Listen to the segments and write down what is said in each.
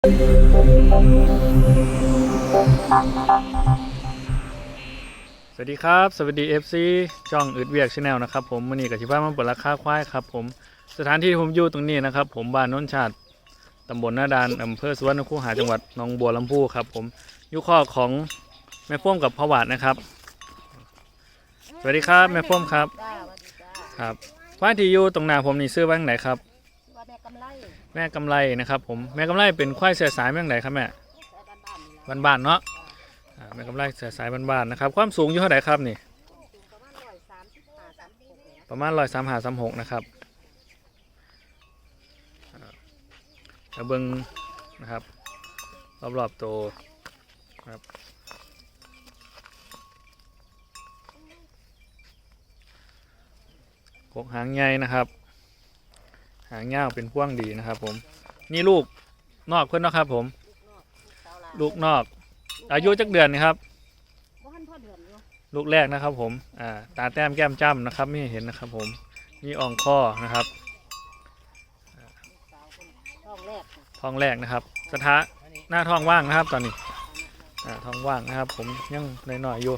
สวัสดีครับ สวัสดี FC ช่องอึดเวียกชาแนลนะครับผมวันนี้กับที่บ้านมาเปิดราคาควายครับผมสถานที่ที่ผมอยู่ตรงนี้นะครับ ผมบ้านโน้นชาติตำบลหน้าดานอำเภอสุวรรณคูหาจังหวัดหนองบัวลำพูครับผมยู่ข้อของแม่พ่วมกับพ่อหวาดนะครับ สวัสดีครับแม่พ่วมครับครับควายที่อยู่ตรงหน้าผมนี่ซื้อบ้างไหนครับว่าแม่กำไร แม่กำไรนะครับผมแม่กำไรเป็นควายเสือสายบ้างไหนครับแม่บ้านๆเนาะแม่กำไรเสือสายบ้านๆนะครับ ความสูงอยู่เท่าไหร่ครับนี่ประมาณร้อยสามหาสามหกนะครับอ่าแล้วเบิ้งนะครับ รอบๆตัวครับกกหางใหญ่นะครับ หางยาเป็นพ่วงดีนะครับผม นี่ลูกนอกเพื่อนนะครับผม ลูกนอก อายุจักเดือนนี่ครับ ลูกแรกนะครับผมอ่าตาแต้มแก้มจ้ำนะครับไม่เห็นนะครับผมมีอ่องข้อนะครับท้องแรกนะท้องแรกนะครับ สถาหน้าท้องว่างนะครับตอนนี้อ่าท้องว่างนะครับ ผมยังหน้อยๆอยู่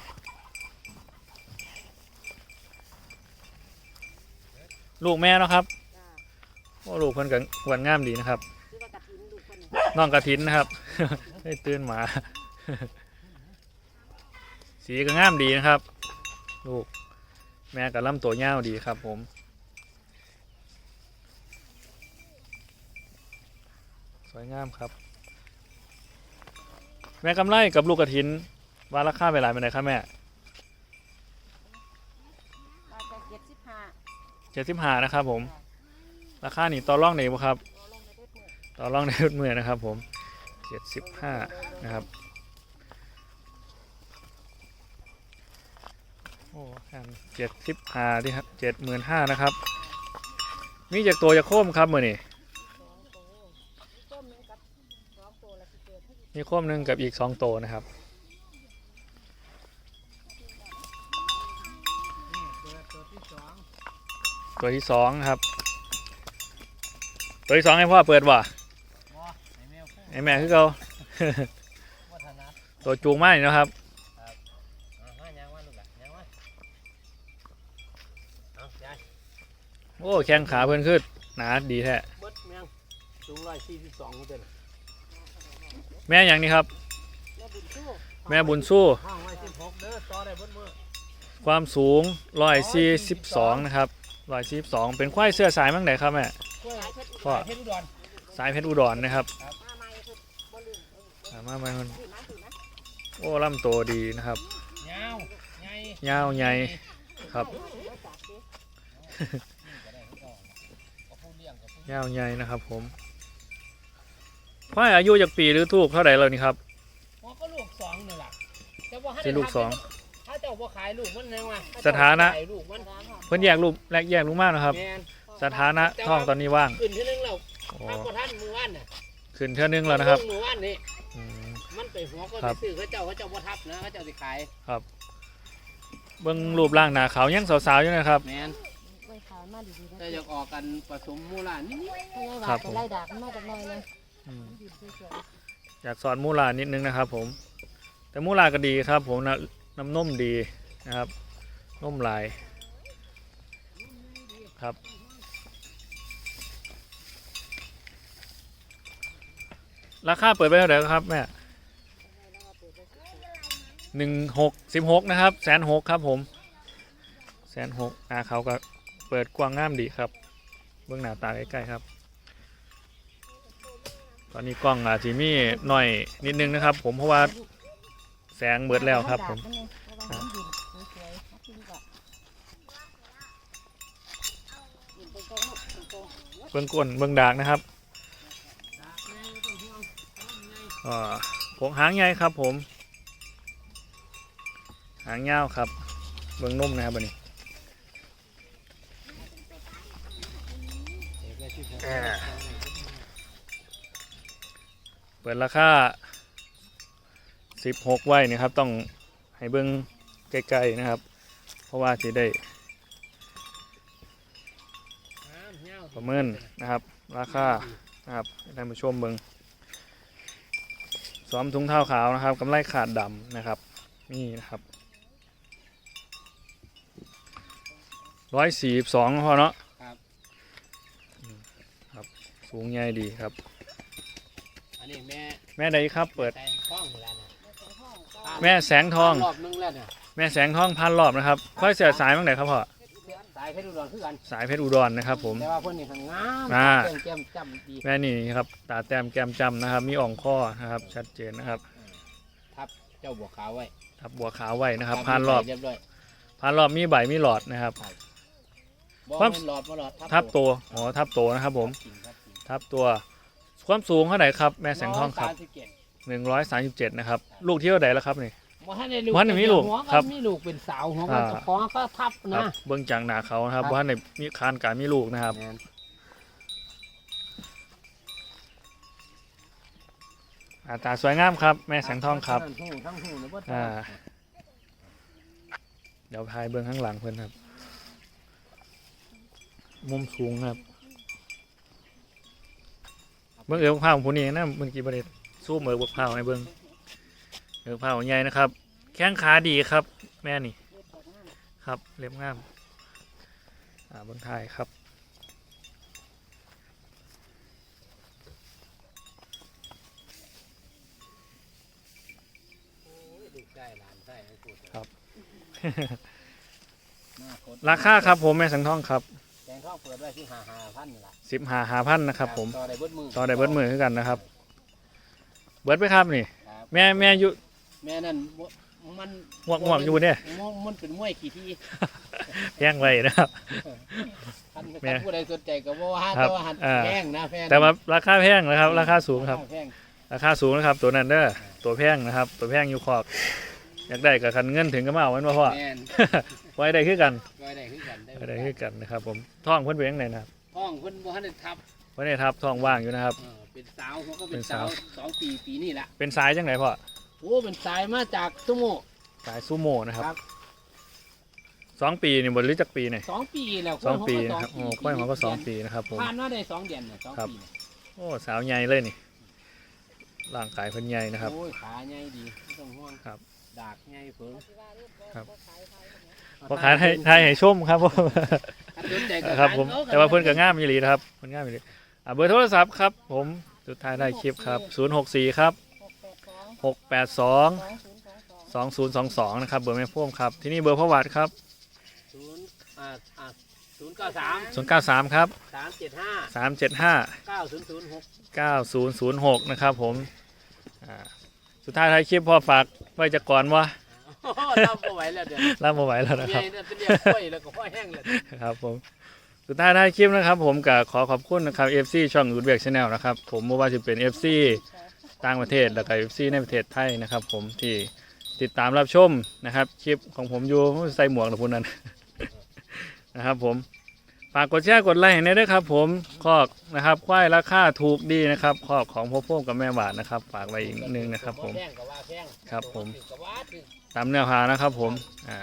ลูกแม่นะครับ โอ้ลูกเพิ่นกับหวานงามดีนะครับชื่อว่ากระถินลูกคนนี้น้องกระถินนะครับให้ตื่นหมา สีก็งามดีนะครับ ลูก แม่กับลำตัวยาวดีครับ ผมสวยงามครับ แม่กำไรกับลูกกระถินว่าราคาไปหลายไปไหนครับแม่มาแต่เจ็ดสิบห้าเจ็ดสิบห้านะครับผม ราคานี่ต่อรองไหนบ่ครับตัวลงไปเด็ดมือต่อรองในเมื่อนะครับ ผมเจ็ดสิบห้านะครับโอ้เจ็ดสิบห้าที่ครับเจ็ดหมื่นห้านะครับ มีจากตัวจากโคมครับมือนี่มีโคมหนึ่งกับอีกสองตัวนะครับตัวที่สองครับ ตัวที่สองให้พ่อเปิดว่ะไอแม่คือเขาตัวจูงมากนี่นะครับโอ้แข้งขาเพื่อนขึ้นหนาดีแท้เบิดแมงสูงร้อยสี่สิบสองเป็นแม่อย่างนี้ครับ แม่บุญสู้แม่บุญสู้ห้องไว้สิบหกเด้อต่อได้เบิดมือความสูงร้อยสี่สิบสองนะครับร้อยสี่สิบสองเป็นควายเสื้อสายมั่งไหนครับแม่กล้วยสายเพชรพ่อเพชรอุดรสายเพชรอุดรนะครับมาใหม่คือบ่ลืมเอออ่ามามาคนถือมาถือนะโอ้ลำโตวดีนะครับยาวใหญ่ยาวใหญ่ครับเดี๋ยวจัดสิก็พูดเลี้ยงกับพูดยาวใหญ่นะครับผมควายอายุจากปีหรือทูกเท่าไหร่แล้วนี่ครับพอก็ลูกสองนี่แหละแต่ว่าสิลูกสองถ้าเจ้าบ่ขายลูกมันยังไงสถานะขายลูกมันร้านหอมเพิ่นแยกลูกแลกแยกลูกมากนะครับแมน สถานะท้องตอนนี้ว่างขึ้นที่นึงแล้วโอ้พระประท่านมือว่านน่ะขึ้นเท่านึงแล้วนะครับมือว่านนี่อืม มันไปหัวก็ครัไปบ ซื้อเขาเจ้าเขาเจ้าบ่ทับนะเขาเจ้าสิขายเบิ่งรูปร่างหน้าขาวยังสาวๆอยู่นะครับ แมนไว้ขายมาดีๆนะแต่อยากออกกันผสมมูลานิดถ้าไงครัว่าบผมจะไล่ด่ากันมาจากหน้อยเลยอืมมันอยู่สวยอยากสอนมูลานิดนึงนะครับผม แต่มูลาก็ดีครับ ผมนะน้ำนมดีนะครับนมลายครับ ราคาเปิดไปเท่าไหร่ครับแม่หนึ่งหกสิบหกนะครับแสนหกครับผมแสนหกอ่าเขาก็เปิดกว้างงามดีครับ เบื้องหน้าตาใกล้ๆครับ ตอนนี้กล้องอาจจะมีหน่อยนิดนึงนะครับ ผมเพราะว่าแสงเบิดแล้วครับผมเพราะว่ามันยืนสวยๆครับพี่ก็ยืนตรงๆลูกตรงเบื้องก้นเบื้องดากนะครับ ผงหางใหญ่ครับผม หางยาวครับ เบื้องนุ่มนะครับบันนี้เปิดราคา16 ไว้นะครับต้องให้เบื้องใกล้ๆนะครับ เพราะว่าจะได้ประเมินนะครับ ราคานะครับให้ท่านผู้ชมเบิง ซ้อมถุงเท้าขาวนะครับกำไรขาดดำนะครับ นี่นะครับร้อยสี่สองพอเนาะครับอืมครับ สูงใหญ่ดีครับ อันนี้แม่แม่ใดครับเปิด แต่งท้องแล้วนะแม่สองห้องก็แม่แสงทอง รอบนึงแล้วเนี่ยแม่แสงทองพันรอบนะครับค่อยเสียสายบ้างไหนครับพ่อสายเพชรอุดรคือกันสายเพชรอุดรนะครับ ผม แต่ว่าเพิ่นนี่ทางงามอ่า เพิ่นแก้มจำดีแม่นี่ครับ ตาแต้มแก้มจำนะครับ มีอ่องข้อนะครับ ชัดเจนนะครับ ทับเจ้าบัวขาวไว้ทับบัวขาวไว้นะครับพันรอบเรียบร้อยพันรอบมีใบมีหลอดนะครับ บ่ครับแม่นหลอดบ่หลอดทับตัวอ๋อทับตัวนะครับ ผม จริงครับจริงทับตัว ความสูงเท่าไหร่ครับ แม่แสงทองครับสามสิบเจ็ดหนึ่งร้อยสามสิบเจ็ดนะครับ ลูกเที่ยวไหนแล้วครับนี่ บ่ทันได้ลูกบ่ทันได้มีลูกหัวครับมีลูกเป็นสาวหัวมันอ่าเจะฟ้าของก็ทับครันะบเบื้องจากหนาเขานะครับครับ ว่าในมีคานการมีลูกนะครับ แม่นอาตาสวยงามครับ แม่แสงทองครับ ทั้งหูทั้งหูนะบ่อ่า เดี๋ยวพายเบื้องข้างหลังเพื่อนครับ มุมสูงครับ เบื้องเอือกผ้าของผู้นี้นะเมื่อกี้ประเด็นสู้เอือกผ้าในเบื้อง เอือกผ้าของใหญ่นะครับ แข้งขาดีครับ แม่นี่เล็บออกมาครับเล็บงามอ่าเบื้องท้ายครับโอ้ยลูกได้หลานได้ทั้งคู่ครับหน้าคดราคาครับผมแม่สังทองครับแสงทองเปิดไว้ที่ห้าห้าพันนี่ล่ะสิบหาหาพันนะครับ ผมต่อได้เบิดมือต่อได้เบิดมือคือกันนะครับ เบิดไปครับนี่ครับแม่แม่อยู่ แม่นั่นบ่มันห่วงห่วงอยู่เนี่ยมันมันเป็นมวยขี่ที่แย่งไว้นะครับคันแม่คันผู้ใดสนใจก็บ่ว่าครับแต่ว่าหันอ่าแพงนะแพงแต่ว่าราคาแพงนะครับ ราคาสูงครับแพงราคาสูงนะครับ ตัวนั้นเด้อตัวแพงนะครับ ตัวแพงอยู่ขอบอยากได้กับคันเงินถึงก็มาเอาไว้มาพ่อแม่นไว้ได้คือกันก็ได้คือกันได้ไว้ได้คือกันนะครับ ผมท่องเพิ่นเป็นยังไงนะครับห้องเพิ่นบ่ทันได้ทับไว้ได้ทับท่องว่างอยู่นะครับเออเป็นสาวเขาก็เป็เป็นนสาสาววสองปีปีนี่ละเป็นสายจังไหนพ่อ โอ้เป็นสายมาจากตุโมสายซูโม่นะครับครับ สองปีนี่บนหรือจักปีเนี่ยสองปีแล้วสองปีเขาก็นะครับโอ้ค่อยของก็สองปีนะครับผม ผ่านมาได้สองเดือนเนี่ยสองครับ ปีเนี่ยโอ้สาวใหญ่เลยนี่ร่างกายเพิ่นใหญ่นะครับ โอ้ยขาใหญ่ดีไม่ต้องห่วงครับ ดากใหญ่เผิงที่ว่าเรียบร้อยครับก็ขายขายอย่างเงี้ยพอขายให้ให้ให้ชมครับผมถ้าสนใจก็ครับผมขายแต่ว่าเพิ่นก็งามอีหลีนะครับเพิ่นงามอีหลีอ่าเบอร์โทรศัพท์ครับผมสุดท้ายได้คลิปครับ 064 ครับหกแปดสอง 682สองศูนย์สองสอง2022 นะครับ เบอร์แม่พ่วงครับ ที่นี่เบอร์พ่อวัดครับ ศูนย์อ่าอ่าศูนย์เก้าสาม093 ครับ สามเจ็ดห้า375 เก้าศูนย์ศูนย์หก 9006 นะครับผมอ่าสุดท้ายท้ายคลิปพ่อฝากไว้จะก่อนว่าทำเอาไว้แล้วเดี๋ยวรับมาไหวแล้วนะเมีคยรับนั่นจะเรียกกล้วยแล้วก็ค่อยแห้งเลย ครับผมสุดท้ายท้ายคลิปนะครับ ผมก็ขอขอบคุณนะครับ FC ช่องอุดเบียกชาแนลนะครับ ผมไม่ว่าจะเป็น FC ต่างประเทศแล้วก็ FC ในประเทศไทยนะครับ ผมที่ติดตามรับชมนะครับคลิปของผมอยู่ใส่หมวกหรือพูนนั้นนะครับ ผมฝากกดแชร์กดไลค์ให้ด้วยครับ ผมคอกนะครับควายราคาถูกดีนะครับคอกของพ่อพ่อกับแม่หวานนะครับฝากไว้อีกนิดนึงนะครับ ผมครับผมตามเนื้อหานะครับ ผมอ่า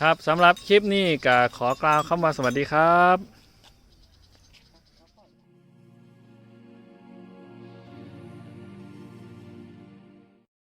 ครับสำหรับคลิปนี้ก็ขอกล่าวคำว่าสวัสดีครับ